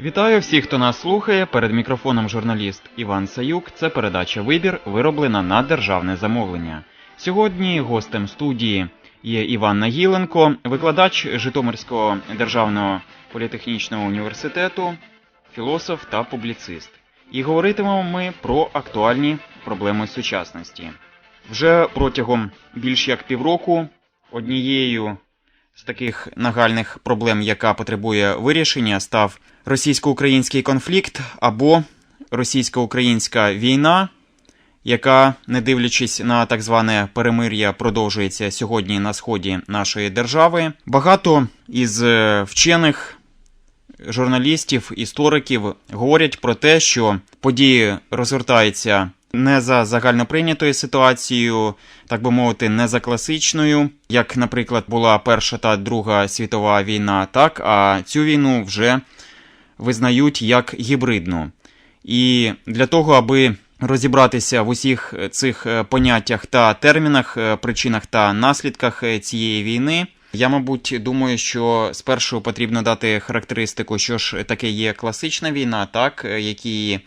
Вітаю всіх, хто нас слухає. Перед мікрофоном журналіст Іван Саюк. Це передача Вибір, вироблена на державне замовлення. Сьогодні гостем студії є Іван Нагіленко, викладач Житомирського державного політехнічного університету, філософ та публіцист. І говоритимемо ми про актуальні проблеми сучасності. Вже протягом більш як півроку однією з таких нагальних проблем, яка потребує вирішення, став російсько-український конфлікт або російсько-українська війна, яка, не дивлячись на так зване перемир'я, продовжується сьогодні на сході нашої держави. Багато із е, вчених журналістів, істориків говорять про те, що події розгортаються не за загальноприйнятою ситуацією, так би мовити, не за класичною, як, наприклад, була Перша та Друга світова війна, так, а цю війну вже визнають як гібридну. І для того, аби розібратися в усіх цих е, поняттях та термінах, е, причинах та наслідках е, цієї війни, я, мабуть, думаю, що спершу потрібно дати характеристику, що ж таке є класична війна, так, які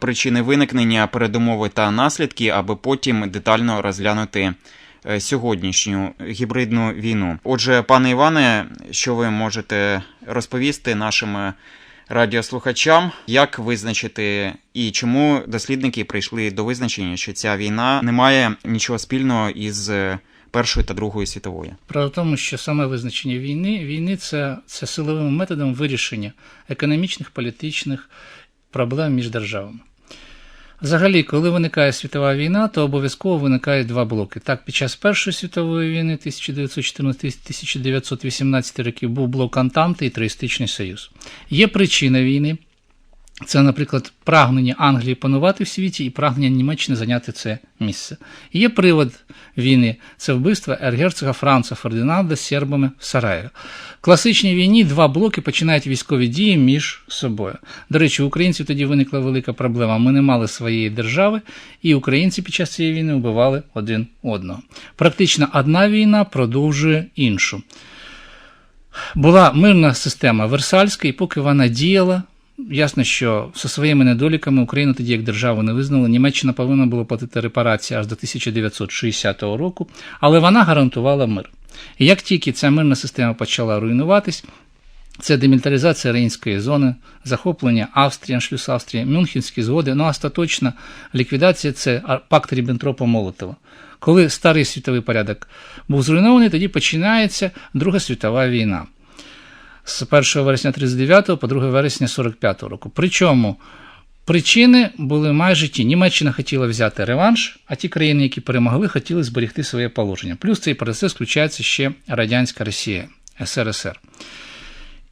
причини виникнення, передумови та наслідки, аби потім детально розглянути е, сьогоднішню гібридну війну. Отже, пане Іване, що ви можете розповісти нашим е, радіослухачам, як визначити і чому дослідники прийшли до визначення, що ця війна не має нічого спільного із е, Першою та Другою світовою? Справа в тому, що саме визначення війни війни це, це силовим методом вирішення економічних, політичних проблем між державами. Взагалі, коли виникає світова війна, то обов'язково виникають два блоки. Так, під час Першої світової війни 1914-1918 років був блок Антанти і Троїстичний Союз. Є причина війни. Це, наприклад, прагнення Англії панувати в світі і прагнення Німеччини зайняти це місце. І є привод війни це вбивство ергерцога Франца Фердинанда з сербами в Сараєві. В класичній війні два блоки починають військові дії між собою. До речі, у українців тоді виникла велика проблема. Ми не мали своєї держави, і українці під час цієї війни вбивали один одного. Практично одна війна продовжує іншу. Була мирна система Версальська, і поки вона діяла, Ясно, що зі своїми недоліками Україну тоді як державу не визнали. Німеччина повинна була платити репарації аж до 1960 року, але вона гарантувала мир. І як тільки ця мирна система почала руйнуватись, це демілітаризація Рейнської зони, захоплення Австрії, Аншлюс Австрії, Мюнхенські згоди, ну остаточна ліквідація це пакт Ріббентропа Молотова. Коли старий світовий порядок був зруйнований, тоді починається Друга світова війна з 1 вересня 39 по 2 вересня 45 року. Причому причини були майже ті. Німеччина хотіла взяти реванш, а ті країни, які перемогли, хотіли зберегти своє положення. Плюс цей процес включається ще Радянська Росія, СРСР.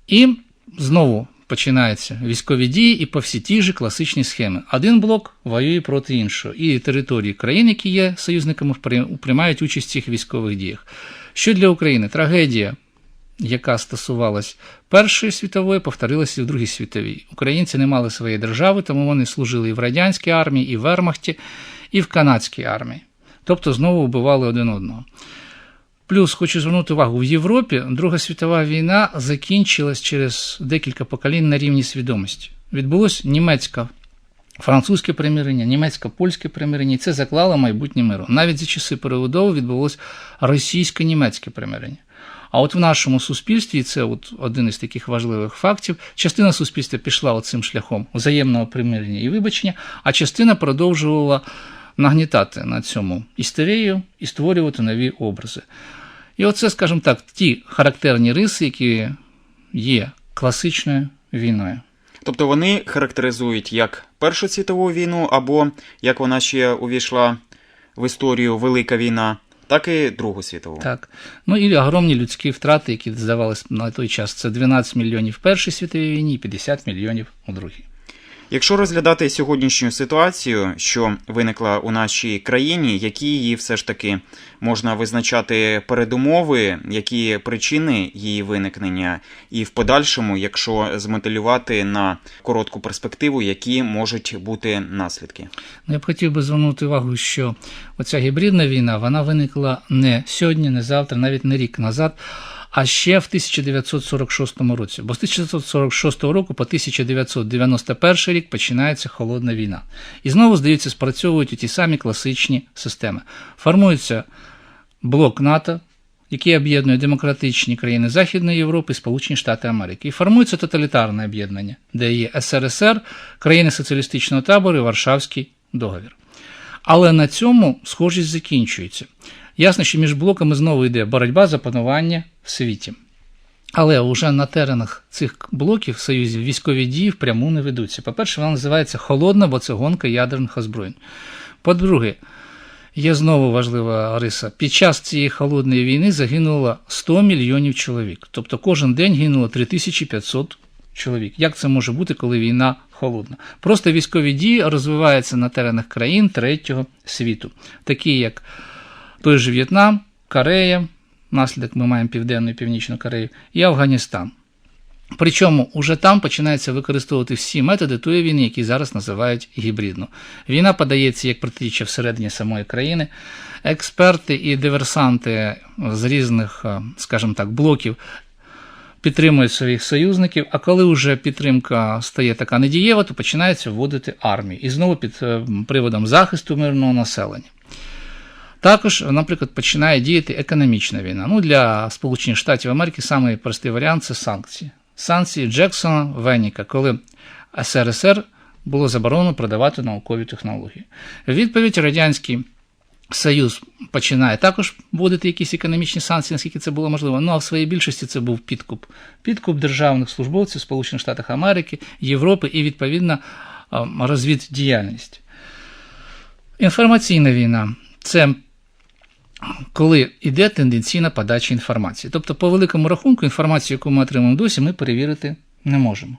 І знову починаються військові дії і по всі ті ж класичні схеми. Один блок воює проти іншого, і території країн, які є союзниками, приймають участь в цих військових діях. Що для України? Трагедія яка стосувалась Першої світової, повторилася і в Другій світовій. Українці не мали своєї держави, тому вони служили і в радянській армії, і в Вермахті, і в канадській армії. Тобто знову вбивали один одного. Плюс хочу звернути увагу, в Європі Друга світова війна закінчилась через декілька поколінь на рівні свідомості. Відбулось німецька. Французьке примирення, німецько-польське примирення, і це заклало майбутнє миру. Навіть за часи перебудови відбулось російсько-німецьке примирення. А от в нашому суспільстві, і це от один із таких важливих фактів, частина суспільства пішла цим шляхом взаємного примирення і вибачення, а частина продовжувала нагнітати на цьому істерію і створювати нові образи. І оце, скажімо так, ті характерні риси, які є класичною війною. Тобто вони характеризують як Першу світову війну, або як вона ще увійшла в історію Велика війна, так і Другу світову. Так. Ну і огромні людські втрати, які здавалися на той час. Це 12 мільйонів в Першій світовій війні і 50 мільйонів у другій. Якщо розглядати сьогоднішню ситуацію, що виникла у нашій країні, які її все ж таки можна визначати передумови, які причини її виникнення, і в подальшому, якщо змотивувати на коротку перспективу, які можуть бути наслідки? Ну, я б хотів би звернути увагу, що оця гібридна війна вона виникла не сьогодні, не завтра, навіть не рік назад. А ще в 1946 році. Бо з 1946 року по 1991 рік починається холодна війна. І знову, здається, спрацьовують ті самі класичні системи. Формується блок НАТО, який об'єднує демократичні країни Західної Європи і Сполучені Штати Америки. І формується тоталітарне об'єднання, де є СРСР, країни соціалістичного табору і Варшавський договір. Але на цьому схожість закінчується. Ясно, що між блоками знову йде боротьба за панування в світі. Але вже на теренах цих блоків союзів військові дії впряму не ведуться. По-перше, вона називається холодна, бо це гонка ядерних озброєнь. По-друге, є знову важлива риса. Під час цієї холодної війни загинуло 100 мільйонів чоловік. Тобто кожен день гинуло 3500 чоловік. Як це може бути, коли війна холодна? Просто військові дії розвиваються на теренах країн третього світу, такі як той же В'єтнам, Корея, наслідок ми маємо Південну і Північну Корею, і Афганістан. Причому уже там починається використовувати всі методи тої війни, які зараз називають гібридну. Війна подається як протиріччя всередині самої країни. Експерти і диверсанти з різних, скажімо так, блоків підтримують своїх союзників, а коли вже підтримка стає така недієва, то починається вводити армію. І знову під приводом захисту мирного населення. Також, наприклад, починає діяти економічна війна. Ну, Для Сполучених Штатів Америки самий простий варіант це санкції. Санкції Джексона Веніка, коли СРСР було заборонено продавати наукові технології. Відповідь Радянський Союз починає також вводити якісь економічні санкції, наскільки це було можливо. Ну а в своїй більшості це був підкуп. Підкуп державних службовців Сполучених Штатів Америки, Європи і, відповідно, розвіддіяльність. Інформаційна війна це коли йде тенденційна подача інформації. Тобто, по великому рахунку, інформацію, яку ми отримуємо досі, ми перевірити не можемо.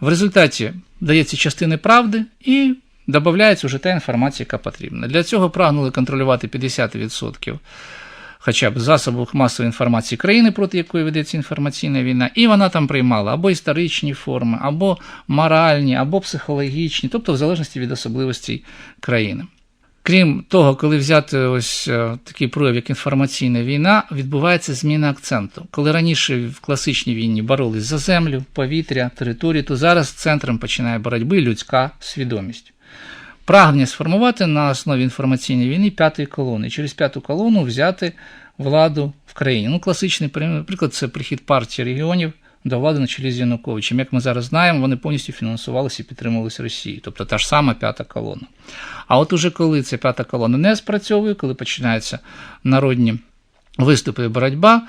В результаті дається частини правди і додається вже та інформація, яка потрібна. Для цього прагнули контролювати 50% хоча б засобів масової інформації країни, проти якої ведеться інформаційна війна, і вона там приймала або історичні форми, або моральні, або психологічні, тобто в залежності від особливостей країни. Крім того, коли взяти ось такий прояв, як інформаційна війна, відбувається зміна акценту. Коли раніше в класичній війні боролись за землю, повітря, територію, то зараз центром починає боротьби людська свідомість. Прагнення сформувати на основі інформаційної війни п'ятої колони, через п'яту колону взяти владу в країні. Ну, Класичний приклад це прихід партії регіонів до влади на чолі з Януковичем. Як ми зараз знаємо, вони повністю фінансувалися і підтримувалися Росією, тобто та ж сама п'ята колона. А от уже коли ця п'ята колона не спрацьовує, коли починаються народні виступи і боротьба,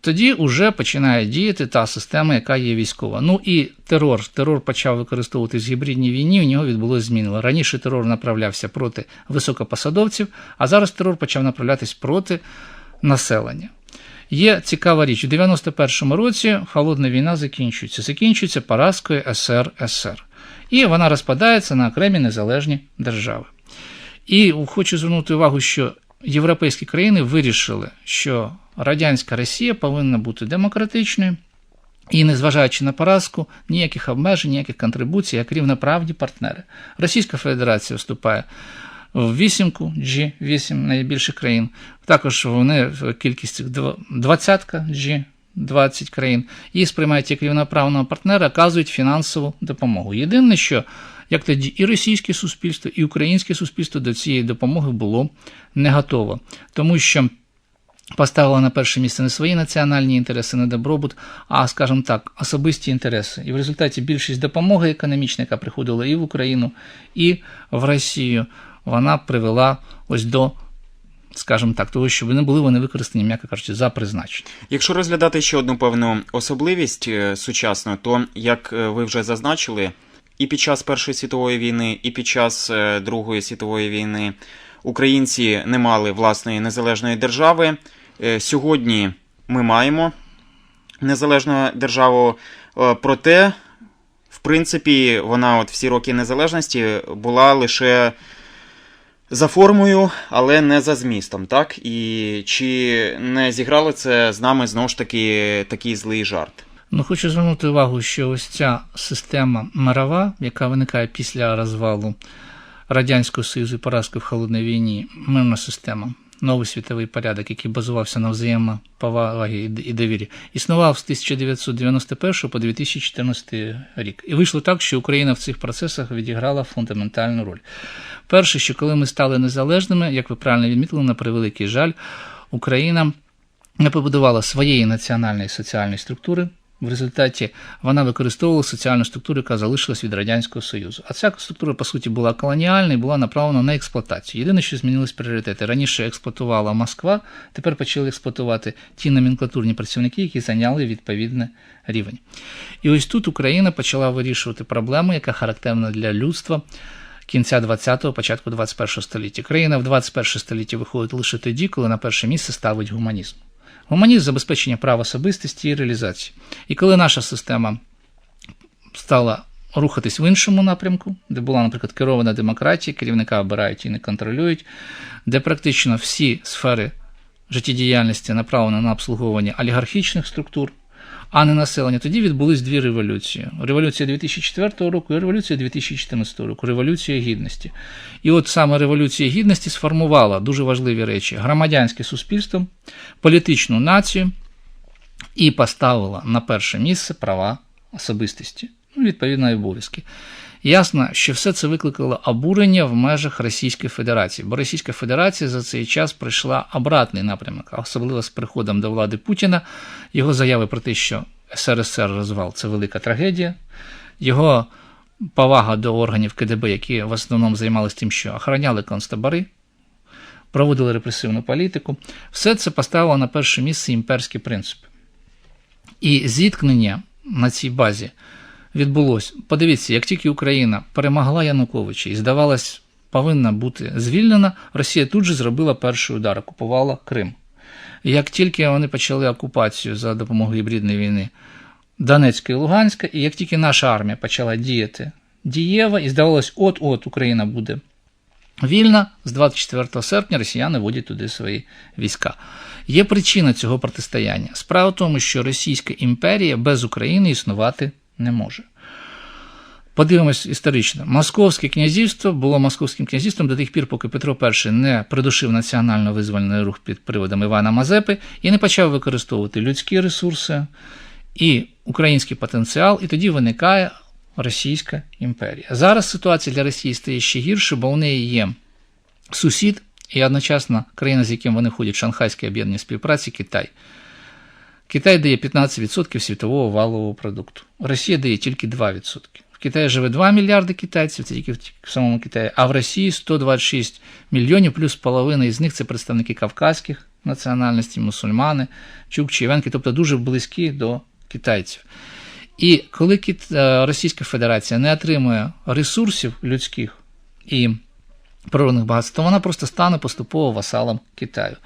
тоді вже починає діяти та система, яка є військова. Ну і терор. Терор почав використовуватись в гібридній війні, у нього відбулося зміни. Раніше терор направлявся проти високопосадовців, а зараз терор почав направлятись проти населення. Є цікава річ, у 91-му році холодна війна закінчується. Закінчується поразкою СРСР. І вона розпадається на окремі незалежні держави. І хочу звернути увагу, що європейські країни вирішили, що радянська Росія повинна бути демократичною. І, незважаючи на поразку, ніяких обмежень, ніяких контрибуцій, як рівноправні партнери. Російська Федерація вступає в вісімку G8 найбільших країн. Також вони в кількість двадцятка G20 країн і сприймають як рівноправного партнера, оказують фінансову допомогу. Єдине, що як тоді і російське суспільство, і українське суспільство до цієї допомоги було не готово, тому що. Поставила на перше місце не свої національні інтереси, не добробут, а, скажімо так, особисті інтереси. І в результаті більшість допомоги економічної, яка приходила і в Україну, і в Росію, вона привела ось до, скажімо так, того, щоб не були вони використані, м'яко кажучи, за призначення. Якщо розглядати ще одну певну особливість сучасну, то як ви вже зазначили, і під час Першої світової війни, і під час Другої світової війни українці не мали власної незалежної держави. Сьогодні ми маємо незалежну державу, проте, в принципі, вона от всі роки незалежності була лише за формою, але не за змістом. так? І чи не зіграло це з нами знову ж таки такий злий жарт? Ну, хочу звернути увагу, що ось ця система мирова, яка виникає після розвалу Радянського Союзу і поразки в холодній війні, мирна система, новий світовий порядок, який базувався на взаємоповагі і довірі, існував з 1991 по 2014 рік. І вийшло так, що Україна в цих процесах відіграла фундаментальну роль. Перше, що коли ми стали незалежними, як ви правильно відмітили, на превеликий жаль, Україна не побудувала своєї національної соціальної структури. В результаті вона використовувала соціальну структуру, яка залишилась від Радянського Союзу. А ця структура, по суті, була колоніальна і була направлена на експлуатацію. Єдине, що змінились пріоритети. Раніше експлуатувала Москва, тепер почали експлуатувати ті номенклатурні працівники, які зайняли відповідний рівень. І ось тут Україна почала вирішувати проблему, яка характерна для людства. Кінця 20-го, початку 21-го століття. Країна в 21 столітті виходить лише тоді, коли на перше місце ставить гуманізм. Гуманізм забезпечення прав особистості і реалізації. І коли наша система стала рухатись в іншому напрямку, де була, наприклад, керована демократія, керівника обирають і не контролюють, де практично всі сфери життєдіяльності направлені на обслуговування олігархічних структур, а не населення, тоді відбулись дві революції: революція 2004 року і революція 2014 року, революція гідності. І от саме революція гідності сформувала дуже важливі речі: громадянське суспільство, політичну націю і поставила на перше місце права особистості, ну, відповідно, обов'язки. Ясно, що все це викликало обурення в межах Російської Федерації, бо Російська Федерація за цей час пройшла обратний напрямок, особливо з приходом до влади Путіна, його заяви про те, що СРСР розвал це велика трагедія, його повага до органів КДБ, які в основному займалися тим, що охороняли концтабори, проводили репресивну політику, все це поставило на перше місце імперські принципи. І зіткнення на цій базі відбулося. Подивіться, як тільки Україна перемогла Януковича і, здавалось, повинна бути звільнена, Росія тут же зробила перший удар, окупувала Крим. Як тільки вони почали окупацію за допомогою гібридної війни Донецька і Луганська, і як тільки наша армія почала діяти дієво, і здавалось, от-от Україна буде вільна, з 24 серпня росіяни вводять туди свої війська. Є причина цього протистояння. Справа в тому, що Російська імперія без України існувати не може. Подивимось історично. Московське князівство було московським князівством до тих пір, поки Петро І не придушив національно-визвольний рух під приводом Івана Мазепи і не почав використовувати людські ресурси і український потенціал, і тоді виникає Російська імперія. Зараз ситуація для Росії стає ще гірше, бо у неї є сусід і одночасно країна, з яким вони входять в Шанхайське об'єднання співпраці Китай. Китай дає 15% світового валового продукту. Росія дає тільки 2%. В Китаї живе 2 мільярди китайців, це тільки в самому Китаї, а в Росії 126 мільйонів, плюс половина із них це представники кавказьких національностей, мусульмани, чукчі, івенки, тобто дуже близькі до китайців. І коли Російська Федерація не отримує ресурсів людських і природних багатств, то вона просто стане поступово васалом Китаю.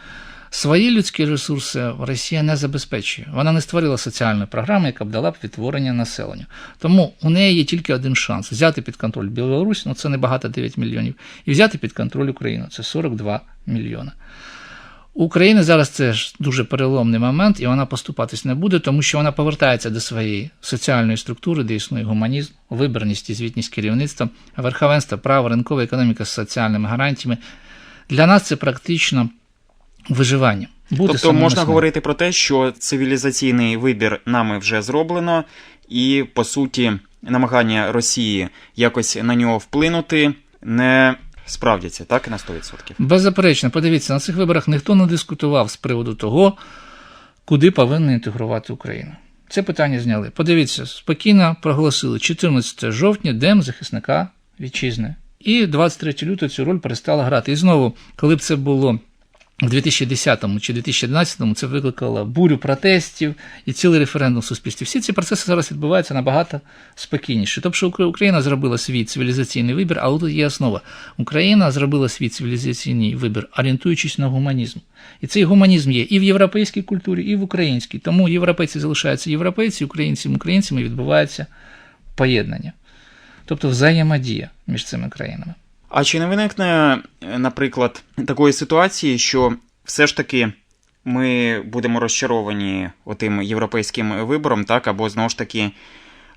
Свої людські ресурси Росія не забезпечує. Вона не створила соціальної програми, яка б дала б відтворення населення. Тому у неї є тільки один шанс взяти під контроль Білорусь, ну це небагато 9 мільйонів, і взяти під контроль Україну, це 42 мільйони. У України зараз це ж дуже переломний момент, і вона поступатись не буде, тому що вона повертається до своєї соціальної структури, де існує гуманізм, виборність і звітність керівництва, верховенство права, ринкова економіка з соціальними гарантіями. Для нас це практично виживання. Бути тобто можна говорити про те, що цивілізаційний вибір нами вже зроблено, і по суті намагання Росії якось на нього вплинути не справдяться, так на 100%? Беззаперечно, подивіться, на цих виборах ніхто не дискутував з приводу того, куди повинна інтегрувати Україну. Це питання зняли. Подивіться, спокійно проголосили 14 жовтня День захисника вітчизни. І 23 лютого цю роль перестала грати. І знову, коли б це було в 2010 чи 2011 це викликало бурю протестів і цілий референдум в суспільстві. Всі ці процеси зараз відбуваються набагато спокійніше. Тобто Україна зробила свій цивілізаційний вибір, але тут є основа. Україна зробила свій цивілізаційний вибір, орієнтуючись на гуманізм. І цей гуманізм є і в європейській культурі, і в українській. Тому європейці залишаються європейці, українці українцями відбувається поєднання. Тобто взаємодія між цими країнами. А чи не виникне, наприклад, такої ситуації, що все ж таки ми будемо розчаровані отим європейським вибором, так, або знову ж таки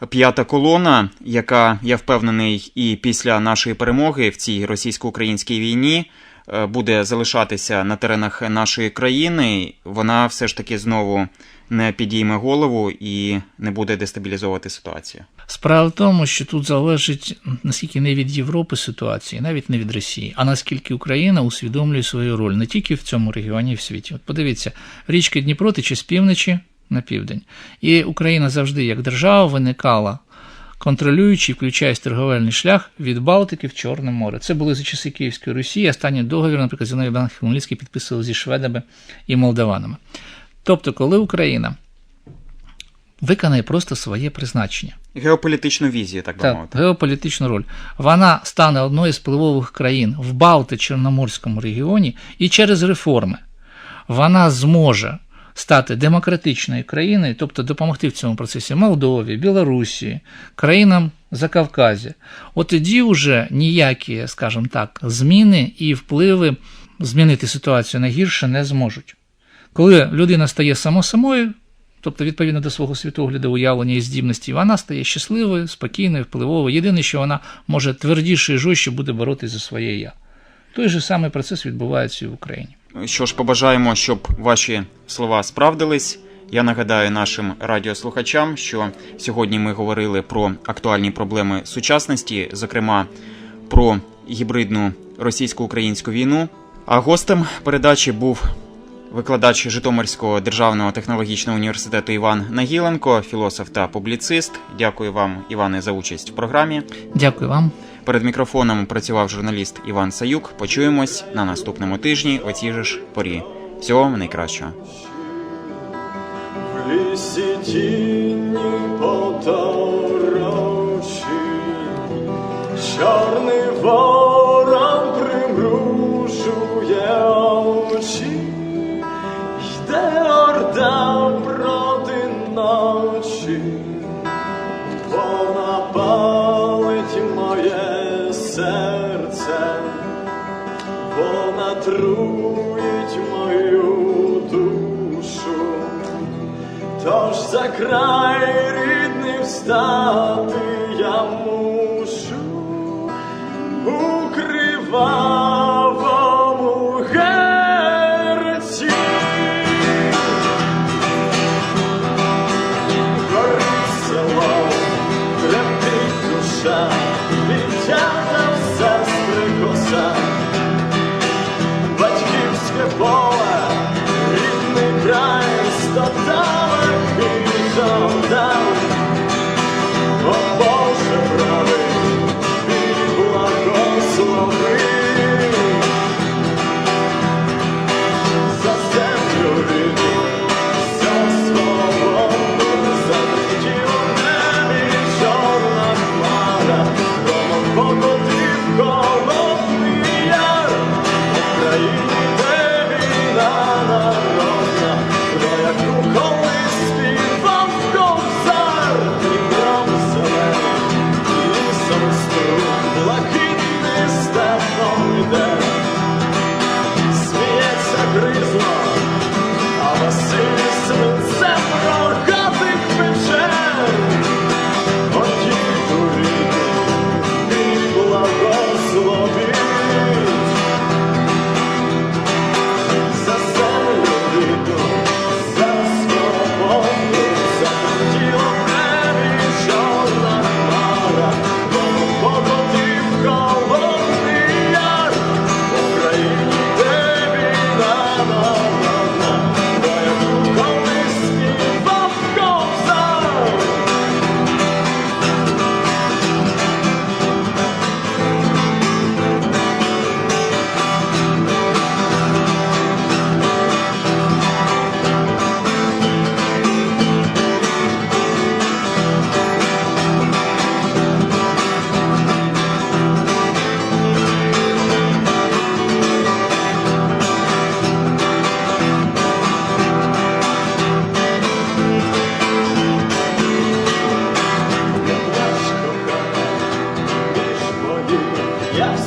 п'ята колона, яка, я впевнений, і після нашої перемоги в цій російсько-українській війні е, буде залишатися на теренах нашої країни, вона все ж таки знову не підійме голову і не буде дестабілізовувати ситуацію. Справа в тому, що тут залежить наскільки не від Європи ситуації, навіть не від Росії, а наскільки Україна усвідомлює свою роль не тільки в цьому регіоні, й в світі. От подивіться, річка Дніпро тече з півночі на південь, і Україна завжди як держава виникала. Контролюючи, включаючи торговельний шлях від Балтики в Чорне море. Це були за часи Київської Русі. Останній договір, наприклад, Зіновій Банк Хмельницький підписував зі шведами і молдаванами. Тобто, коли Україна виконає просто своє призначення, Геополітичну візію, так би так, мовити. геополітичну роль. Вона стане одною з впливових країн в Балти-Чорноморському регіоні і через реформи вона зможе стати демократичною країною, тобто допомогти в цьому процесі Молдові, Білорусі, країнам Закавказя. От тоді вже ніякі, скажімо так, зміни і впливи змінити ситуацію на гірше не зможуть. Коли людина стає само самою, тобто відповідно до свого світогляду, уявлення і здібності, вона стає щасливою, спокійною, впливовою. Єдине, що вона може твердіше і жорстче буде боротися за своє я. Той же самий процес відбувається і в Україні. Що ж, побажаємо, щоб ваші слова справдились. Я нагадаю нашим радіослухачам, що сьогодні ми говорили про актуальні проблеми сучасності, зокрема про гібридну російсько-українську війну. А гостем передачі був викладач Житомирського державного технологічного університету Іван Нагіленко, філософ та публіцист. Дякую вам, Іване, за участь в програмі. Дякую вам. Перед мікрофоном працював журналіст Іван Саюк. Почуємось на наступному тижні о цій же ж порі. Всього вам найкращого. Чорний ворон за край рідний встати я мушу. У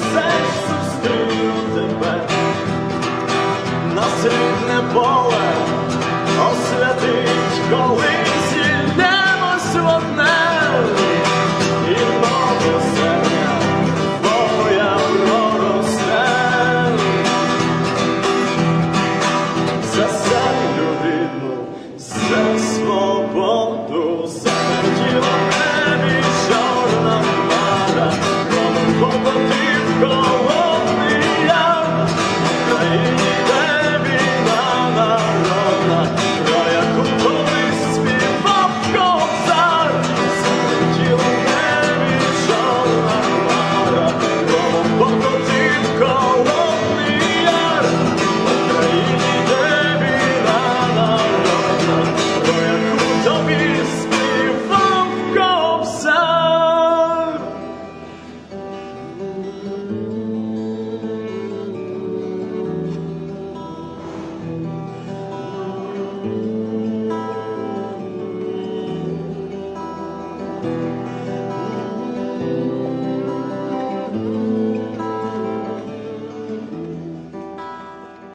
Все зустрію тебе. На срібне поле освятить, коли зійдемось в одне,